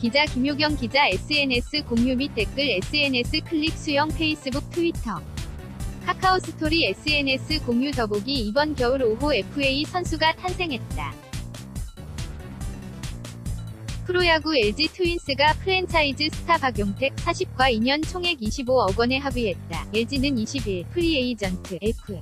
기자 김효경 기자 SNS 공유 및 댓글 SNS 클릭 수영 페이스북 트위터 카카오 스토리 SNS 공유 더보기 이번 겨울 5호 FA 선수가 탄생했다. 프로야구 LG 트윈스가 프랜차이즈 스타 박용택 40과 2년 총액 25억 원에 합의했다. LG는 20일 프리에이전트 F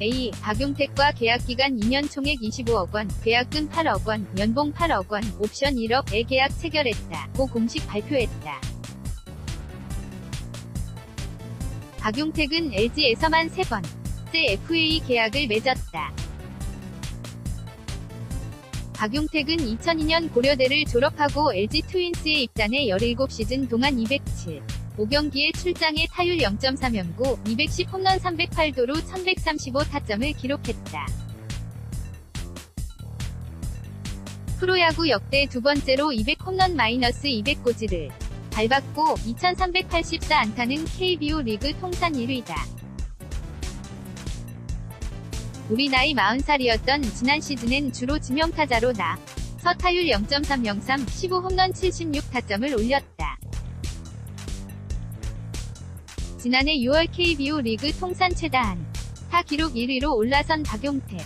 A 박용택과 계약기간 2년 총액 25억 원, 계약금 8억 원, 연봉 8억 원, 옵션 1억에 계약 체결했다. 고 공식 발표했다. 박용택은 LG에서만 3번째 FA 계약을 맺었다. 박용택은 2002년 고려대를 졸업하고 LG 트윈스에 입단해 17시즌 동안 207. 5경기에 출장해 타율 0.3연고 210 홈런 308도루 1135 타점을 기록했다. 프로야구 역대 두 번째로 200 홈런 마이너스 200 고지를 밟았고 2384 안타는 KBO 리그 통산 1위다. 우리 나이 40살이었던 지난 시즌엔 주로 지명타자로 나. 서타율 0.303, 15홈런 76타점을 올렸다. 지난해 6월 KBO 리그 통산 최다한 타 기록 1위로 올라선 박용택.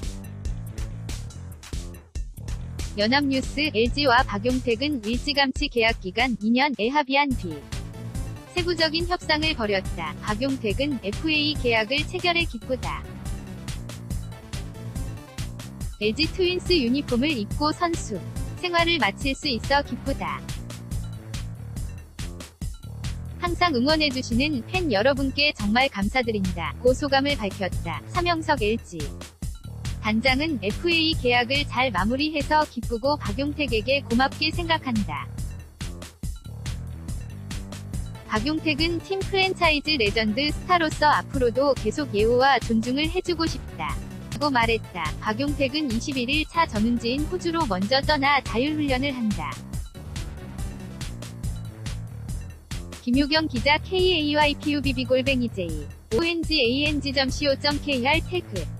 연합뉴스 LG와 박용택은 일찌감치 계약 기간 2년에 합의한 뒤 세부적인 협상을 벌였다. 박용택은 FA 계약을 체결해 기쁘다. LG 트윈스 유니폼을 입고 선수 생활을 마칠 수 있어 기쁘다. 항상 응원해주시는 팬 여러분께 정말 감사드린다. 고 소감을 밝혔다. 사명석 LG 단장은 FA 계약을 잘 마무리해서 기쁘고 박용택에게 고맙게 생각한다. 박용택은 팀 프랜차이즈 레전드 스타로서 앞으로도 계속 예우와 존중을 해주고 싶다. 라고 말했다. 박용택은 21일 차 전운지인 호주로 먼저 떠나 자율훈련을 한다. 김효경 기자 KAYPUBB 골뱅이 J ONGANG.co.kr 태그